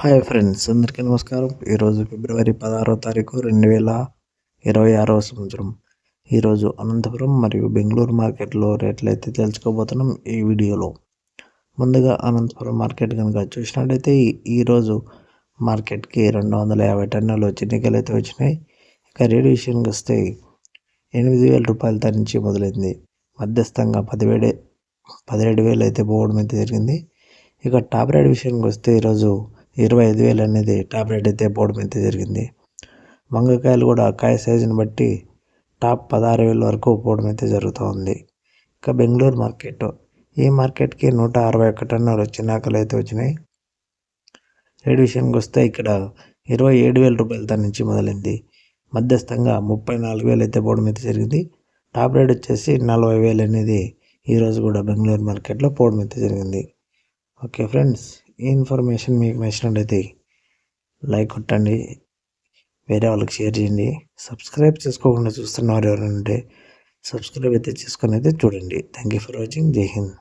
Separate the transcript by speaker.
Speaker 1: Hi friends అందరికీ నమస్కారం. ఈరోజు ఫిబ్రవరి పదహారో తారీఖు రెండు వేల ఇరవై ఆరవ సంవత్సరం. ఈరోజు అనంతపురం మరియు బెంగళూరు మార్కెట్లో రేట్లు అయితే తెలుసుకోబోతున్నాం ఈ వీడియోలో. ముందుగా అనంతపురం మార్కెట్ కనుక చూసినట్టయితే ఈరోజు మార్కెట్కి రెండు వందల యాభై టన్నులు చిన్నికలు అయితే వచ్చినాయి. ఇక రేడియో విషయానికి వస్తే ఎనిమిది వేల రూపాయల నుంచి మొదలైంది. మధ్యస్థంగా పదివేడే పదిహేడు వేలు అయితే పోవడం అయితే జరిగింది. ఇక టాప్ రేట్ విషయానికి వస్తే ఈరోజు ఇరవై ఐదు వేలు అనేది టాప్ రేట్ అయితే పోవడం అయితే జరిగింది. వంగకాయలు కూడా కాయ సైజుని బట్టి టాప్ పదహారు వేల వరకు పోవడం అయితే జరుగుతూ ఉంది. ఇక బెంగళూరు మార్కెట్. ఈ మార్కెట్కి నూట అరవై ఒక్క టన్నులు చిన్నాకలు అయితే వచ్చినాయి. రేట్ విషయానికి వస్తే ఇక్కడ ఇరవై ఏడు వేల రూపాయలతో నుంచి మొదలైంది. మధ్యస్థంగా ముప్పై నాలుగు వేలు అయితే పోవడం అయితే జరిగింది. టాప్ రేట్ వచ్చేసి నలభై వేలు అనేది ఈరోజు కూడా బెంగళూరు మార్కెట్లో పోవడం అయితే జరిగింది. ఓకే ఫ్రెండ్స్ ఈ ఇన్ఫర్మేషన్ మీకు నచ్చినట్లయితే లైక్ కొట్టండి వేరే వాళ్ళకి షేర్ చేయండి. సబ్స్క్రైబ్ చేసుకోకుండా చూస్తున్నారు ఎవరైనా ఉంటే సబ్స్క్రైబ్ అయితే చేసుకొని అయితే చూడండి. థ్యాంక్ యూ ఫర్ వాచింగ్ జై హింద్